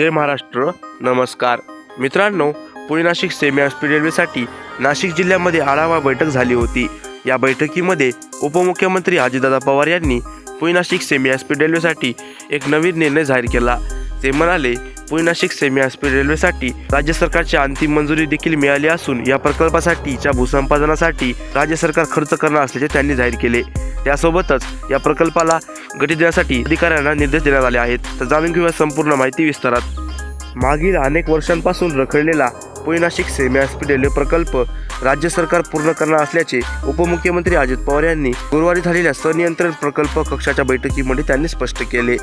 जय महाराष्ट्र नमस्कार. मित्रांनो Pune Nashik semi speed रेल्वेसाठी नाशिक जिल्ह्यामध्ये आढावा बैठक झाली होती. या बैठकीमध्ये उपमुख्यमंत्री अजितदादा पवार यांनी पुणे नाशिक सेमी स्पीड रेल्वेसाठी एक नवीन निर्णय जाहीर केला. ते म्हणाले पुणे नाशिक सेमी स्पीड रेल्वेसाठी राज्य सरकारची अंतिम मंजुरी देखील मिळाली असून या प्रकल्पासाठीच्या भूसंपादनासाठी राज्य सरकार खर्च करणार असल्याचे त्यांनी जाहीर केले. त्यासोबतच या प्रकल्पाला गती देण्यासाठी अधिकाऱ्यांना निर्देश देण्यात आले आहेत. तर जाणून घेऊया संपूर्ण माहिती विस्तारात. मागील अनेक वर्षांपासून रखडलेला पुणे नाशिक सेमी हॉस्पिटल प्रकल्प राज्य सरकार पूर्ण करणार असल्याचे उपमुख्यमंत्री अजित पवार यांनी गुरुवारी झालेल्या संनियंत्रण प्रकल्प कक्षाच्या बैठकीमध्ये त्यांनी स्पष्ट केले.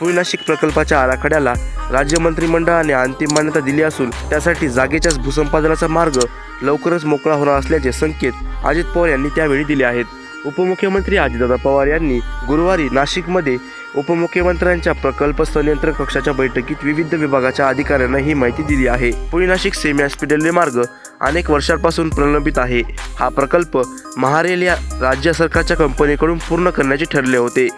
पुणे नाशिक प्रकल्पाच्या आराखड्याला राज्य मंत्रिमंडळाने अंतिम मान्यता दिली असून त्यासाठी जागेच्याच भूसंपादनाचा मार्ग लवकरच मोकळा होणार असल्याचे संकेत अजित पवार यांनी त्यावेळी दिले आहेत. उपमुख्यमंत्री अजितदादा पवार यांनी गुरुवारी नाशिकमध्ये उपमुख्यमंत्र्यांच्या प्रकल्प संनियंत्रण कक्षाच्या बैठकीत विविध विभागाच्या अधिकाऱ्यांना ही माहिती दिली आहे. Pune Nashik semi hospital railway मार्ग अनेक वर्षांपासून प्रलंबित आहे. हा प्रकल्प महारेल या राज्य सरकारच्या कंपनीकडून पूर्ण करण्याचे ठरले होते.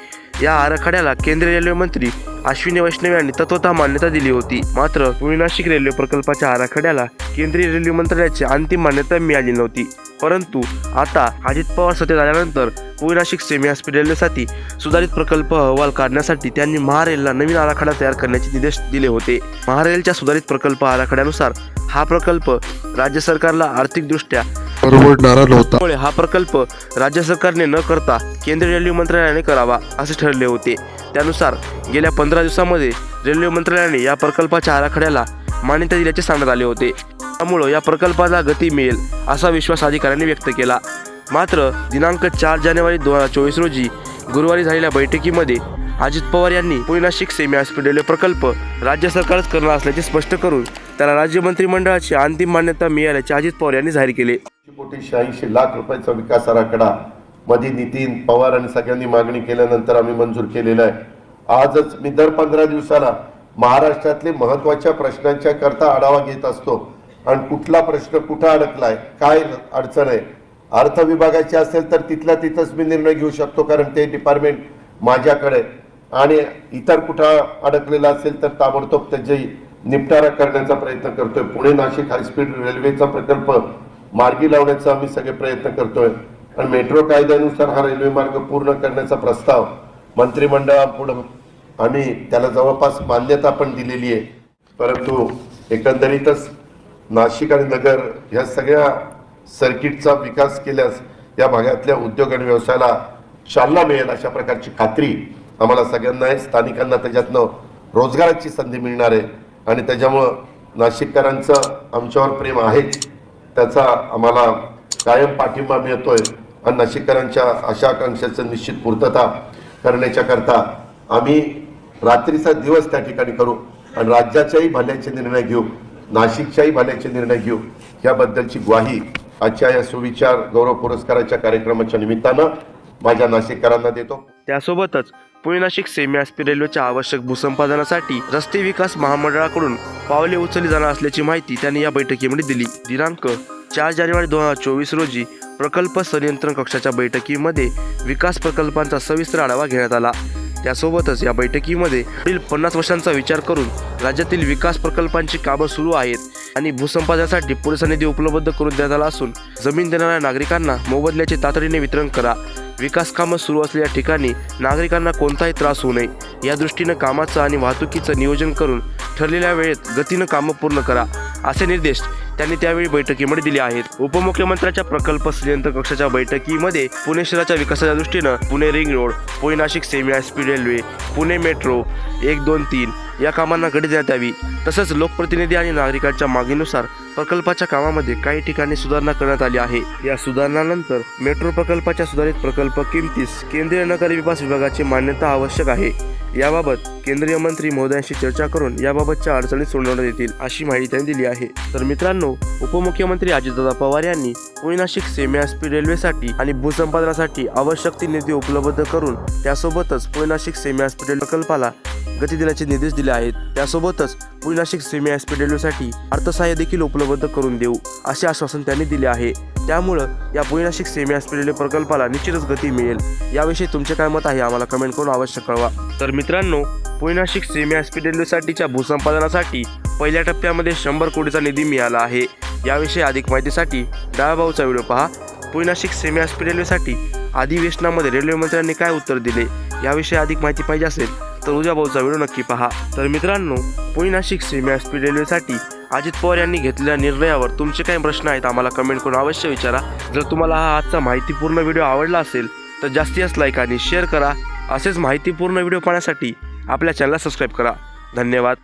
या आराखड्याला केंद्रीय रेल्वे मंत्री अश्विनी वैष्णव यांनी तत्वतः मान्यता दिली होती. मात्र पुणे नाशिक रेल्वे प्रकल्पाच्या आराखड्याला केंद्रीय रेल्वे मंत्रालयाची अंतिम मान्यता मिळाली नव्हती. परंतु आता अजित पवार सत्तेत आल्यानंतर पुणे नाशिक सेमी स्पीड रेल्वेसाठी सुधारित प्रकल्प अहवाल काढण्यासाठी त्यांनी महारेलला नवीन आराखडा तयार करण्याचे निर्देश दिले होते. महारेलच्या सुधारित प्रकल्प आराखड्यानुसार हा प्रकल्प राज्य सरकारला आर्थिकदृष्ट्या परवडणारा नव्हता त्यामुळे हा प्रकल्प राज्य सरकारने न करता केंद्रीय रेल्वे मंत्रालयाने करावा असे ठरले होते. त्यानुसार गेल्या पंधरा दिवसामध्ये रेल्वे मंत्रालयाने या प्रकल्पाच्या आराखड्याला मान्यता दिल्याचे सांगण्यात आले होते. त्यामुळं या प्रकल्पाला गती मिळेल असा विश्वास अधिकाऱ्यांनी व्यक्त केला. मात्र दिनांक चार जानेवारी दोन हजार चोवीस रोजी गुरुवारी झालेल्या बैठकीमध्ये अजित पवार यांनी पुणे नाशिक सेमी हॉस्पिटल प्रकल्प राज्य सरकारच करणार असल्याचे स्पष्ट करून त्याला राज्य मंत्रिमंडळाची अंतिम मान्यता मिळाल्याचे अजित पवार यांनी जाहीर केले. कोटी शहाऐंशी लाख रुपयाचा विकास आराखडा मध्ये नितीन पवार आणि सगळ्यांनी मागणी केल्यानंतर आम्ही मंजूर केलेला आहे. आजच मी दर पंधरा दिवसाला महाराष्ट्रातले महत्त्वाच्या प्रश्नांच्या करता आढावा घेत असतो. आणि कुठला प्रश्न कुठं अडकलाय काय अडचण आहे? अर्थ विभागाची असेल तर तिथल्या तिथंच मी निर्णय घेऊ शकतो कारण ते डिपार्टमेंट माझ्याकडे आणि इतर कुठं अडकलेला असेल तर ताबडतोब त्याची निपटारा करण्याचा प्रयत्न करतोय. पुणे नाशिक हायस्पीड रेल्वेचा प्रकल्प मार्गी लावण्याचा आम्ही सगळे प्रयत्न करतोय. आणि मेट्रो कायद्यानुसार हा रेल्वे मार्ग पूर्ण करण्याचा प्रस्ताव मंत्रिमंडळापुढं आम्ही त्याला जवळपास मान्यता पण दिलेली आहे. परंतु एकंदरीतच नाशिक आणि नगर ह्या सगळ्या सर्किटचा विकास केल्यास या भागातल्या उद्योग आणि व्यवसायाला चालना मिळेल अशा प्रकारची खात्री आम्हाला सगळ्यांना आहे. स्थानिकांना त्याच्यातनं रोजगाराची संधी मिळणार आहे. आणि त्याच्यामुळं नाशिककरांचं आमच्यावर प्रेम आहेच त्याचा आम्हाला कायम पाठिंबा मिळतोय. आणि नाशिककरांच्या अशा आकांक्षाचं निश्चित पूर्तता करण्याच्या करता आम्ही रात्रीचा दिवस त्या ठिकाणी करू. आणि राज्याच्याही भल्याचे निर्णय घेऊ. नाशिकच्याही भाल्याचे निर्णय घेऊ. याबद्दलची ग्वाही आजच्या या सुविचार गौरव पुरस्काराच्या कार्यक्रमाच्या निमित्तानं माझ्या नाशिककरांना देतो. त्यासोबतच पुणे नाशिक सेमी आस्पी रेल्वेच्या आवश्यक भूसंपादनासाठी रस्ते विकास महामंडळाकडून पावले उचलली जाणार असल्याची माहिती त्यांनी या बैठकीमध्ये दिली. दिनांक चार जानेवारी दोन हजार चोवीस रोजी प्रकल्प संनियंत्रण कक्षाच्या बैठकीमध्ये विकास प्रकल्पांचा सविस्तर आढावा घेण्यात आला. त्यासोबतच या बैठकीमध्ये पुढील पन्नास वर्षांचा विचार करून राज्यातील विकास प्रकल्पांची कामं सुरू आहेत आणि भूसंपादनासाठी पुरेसा निधी उपलब्ध करून देण्यात आला असून जमीन देणाऱ्या नागरिकांना मोबदल्याचे तातडीने वितरण करा. विकास कामं सुरू असलेल्या ठिकाणी नागरिकांना कोणताही त्रास होऊ नये. या दृष्टीनं कामाचं आणि वाहतुकीचं नियोजन करून ठरलेल्या वेळेत गतीनं कामं पूर्ण करा. असे निर्देश त्यांनी त्यावेळी बैठकीमध्ये दिल्या आहेत. उपमुख्यमंत्र्यांच्या प्रकल्प संयंत्र कक्षाच्या बैठकीमध्ये पुणे शहराच्या विकासाच्या दृष्टीनं Pune ring road Pune Nashik semi high speed railway Pune metro एक दोन तीन या कामांना गती देण्यात यावी. तसंच लोकप्रतिनिधी आणि नागरिकांच्या मागणीनुसार प्रकल्पाच्या कामामध्ये काही ठिकाणी सुधारणा करण्यात आली आहे. या सुधारणानंतर मेट्रो प्रकल्पाच्या सुधारित प्रकल्प किमतीस केंद्रीय नगरी विकास विभागाची मान्यता आवश्यक आहे. याबाबत केंद्रीय मंत्री मोदयांशी चर्चा करून याबाबतच्या अडचणी सोडवण्यात येतील अशी माहिती त्यांनी दिली आहे. तर मित्रांनो उपमुख्यमंत्री अजितदादा पवार यांनी पुणे नाशिक सेमी स्पीड रेल्वेसाठी आणि भूसंपादनासाठी आवश्यक ती निधी उपलब्ध करून त्यासोबतच पुणे नाशिक सेमी स्पीड प्रकल्पाला गती देण्याचे निर्देश दिले आहेत. त्यासोबतच पुणे नाशिक सेमी हॉस्पिटलसाठी अर्थसहाय्य देखील उपलब्ध करून देऊ असे आश्वासन त्यांनी दिले आहे. त्यामुळं या पुणे नाशिक सेमी हॉस्पिटल प्रकल्पाला निश्चितच गती मिळेल. याविषयी तुमचे काय मत आहे आम्हाला कमेंट करून अवश्य कळवा. तर मित्रांनो पुणे नाशिक सेमी हॉस्पिटलसाठीच्या भूसंपादनासाठी पहिल्या टप्प्यामध्ये शंभर कोटीचा निधी मिळाला आहे. याविषयी अधिक माहितीसाठी डाळभाऊचा व्हिडिओ पहा. पुणे नाशिक सेमी हॉस्पिटलसाठी अधिवेशनामध्ये रेल्वे मंत्र्यांनी काय उत्तर दिले? याविषयी अधिक माहिती पाहिजे असेल तर उद्या भाऊचा व्हिडिओ नक्की पहा. तर मित्रांनो पुणे नाशिक सीमा स्पीड रेल्वेसाठी अजित पवार यांनी घेतलेल्या निर्णयावर तुमचे काही प्रश्न आहेत आम्हाला कमेंट करून अवश्य विचारा. जर तुम्हाला हा आजचा माहितीपूर्ण व्हिडिओ आवडला असेल तर जास्तीत जास्त लाईक आणि शेअर करा. असेच माहितीपूर्ण व्हिडिओ पाहण्यासाठी आपल्या चॅनलला सबस्क्राईब करा. धन्यवाद.